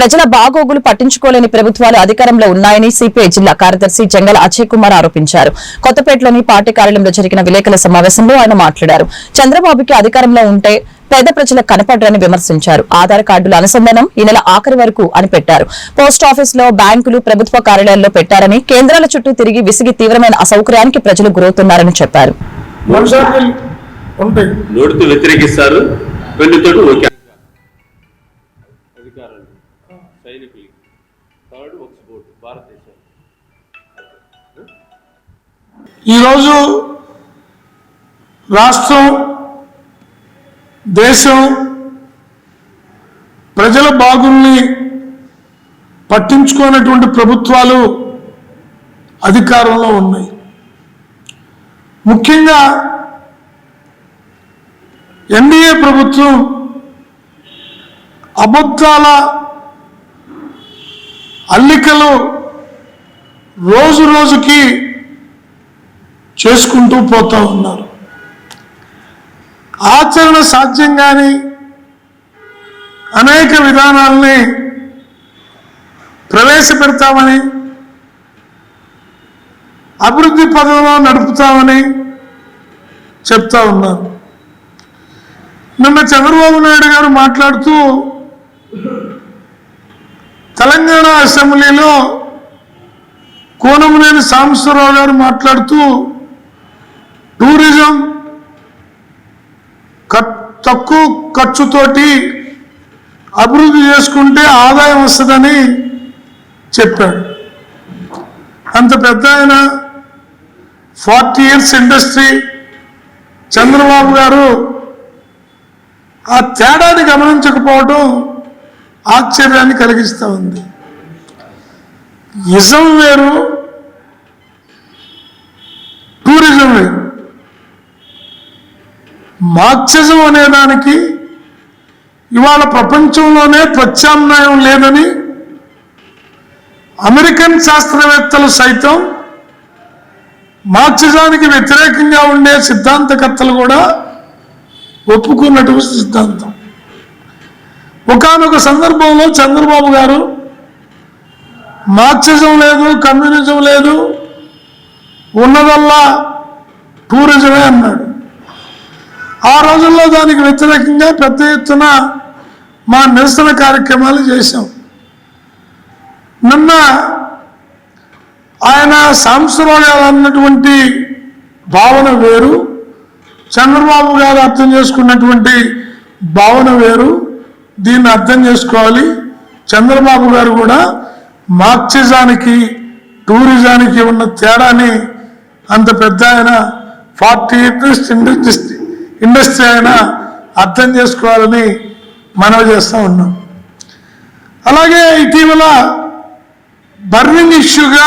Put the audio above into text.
ప్రజల బాగోగులు పట్టించుకోలేని ప్రభుత్వాలు అధికారంలో ఉన్నాయని సిపిఐ జిల్లా కార్యదర్శి జంగల అజయ్ కుమార్ ఆరోపించారు. కొత్తపేటలోని పార్టీ కార్యాలయంలో జరిగిన విలేకరుల సమావేశంలో ఆయన మాట్లాడారు. చంద్రబాబుకి అధికారంలో ఉంటే పేద ప్రజలకు కనపడరని విమర్శించారు. ఆధార్ కార్డుల అనుసంధానం ఈ నెల ఆఖరి వరకు అని పెట్టారు. పోస్ట్ ఆఫీస్లో బ్యాంకులు ప్రభుత్వ కార్యాలయాల్లో పెట్టారని కేంద్రాల చుట్టూ తిరిగి విసిగి తీవ్రమైన అసౌకర్యానికి ప్రజలు గురవుతున్నారని చెప్పారు. నోటితో వ్యతిరేకిస్తారు. ఓకే సైనికులు థర్డ్ ఒక భారతదేశం. ఈరోజు రాష్ట్రం దేశం ప్రజల బాగుల్ని పట్టించుకోనటువంటి ప్రభుత్వాలు అధికారంలో ఉన్నాయి. ముఖ్యంగా ఎన్డీఏ ప్రభుత్వం అబద్ధాల అల్లికలు రోజు రోజుకి చేసుకుంటూ పోతూ ఉన్నారు. ఆచరణ సాధ్యం కానీ అనేక విధానాల్ని ప్రవేశపెడతామని అభివృద్ధి పదంలో నడుపుతామని చెప్తా ఉన్నారు. నిన్న చంద్రబాబు నాయుడు గారు మాట్లాడుతూ తెలంగాణ అసెంబ్లీలో కోనమనేని సాంబశ్వరరావు గారు మాట్లాడుతూ టూరిజం తక్కువ ఖర్చుతోటి అభివృద్ధి చేసుకుంటే ఆదాయం వస్తుందని చెప్పాడు. అంత పెద్ద ఆయన ఫార్టీ ఇయర్స్ ఇండస్ట్రీ చంద్రబాబు గారు ఆ తేడాని గమనించకపోవడం ఆశ్చర్యాన్ని కలిగిస్తూ ఉంది. ఇజం వేరు టూరిజం వేరు. మార్క్సిజం అనే దానికి ఇవాళ ప్రపంచంలోనే ప్రత్యామ్నాయం లేదని అమెరికన్ శాస్త్రవేత్తలు సైతం మార్క్సిజానికి వ్యతిరేకంగా ఉండే సిద్ధాంతకర్తలు కూడా ఒప్పుకున్నటువంటి సిద్ధాంతం. ఒకానొక సందర్భంలో చంద్రబాబు గారు మార్క్సిజం లేదు కమ్యూనిజం లేదు ఉన్నదల్లా టూరిజమే అన్నాడు. ఆ రోజుల్లో దానికి వ్యతిరేకంగా పెద్ద ఎత్తున మా నిరసన కార్యక్రమాలు చేశాం. నిన్న ఆయన సాంస్కృతిక అన్నటువంటి భావన వేరు చంద్రబాబు గారు అర్థం చేసుకున్నటువంటి భావన వేరు దీన్ని అర్థం చేసుకోవాలి. చంద్రబాబు గారు కూడా మార్క్సిజానికి టూరిజానికి ఉన్న తేడాని అంత పెద్ద ఆయన ఫార్టీ ఇయర్స్ ఇండస్ట్రీ ఇండస్ట్రీ అయినా అర్థం చేసుకోవాలని మనవి చేస్తూ ఉన్నాం. అలాగే ఇటీవల బర్నింగ్ ఇష్యూగా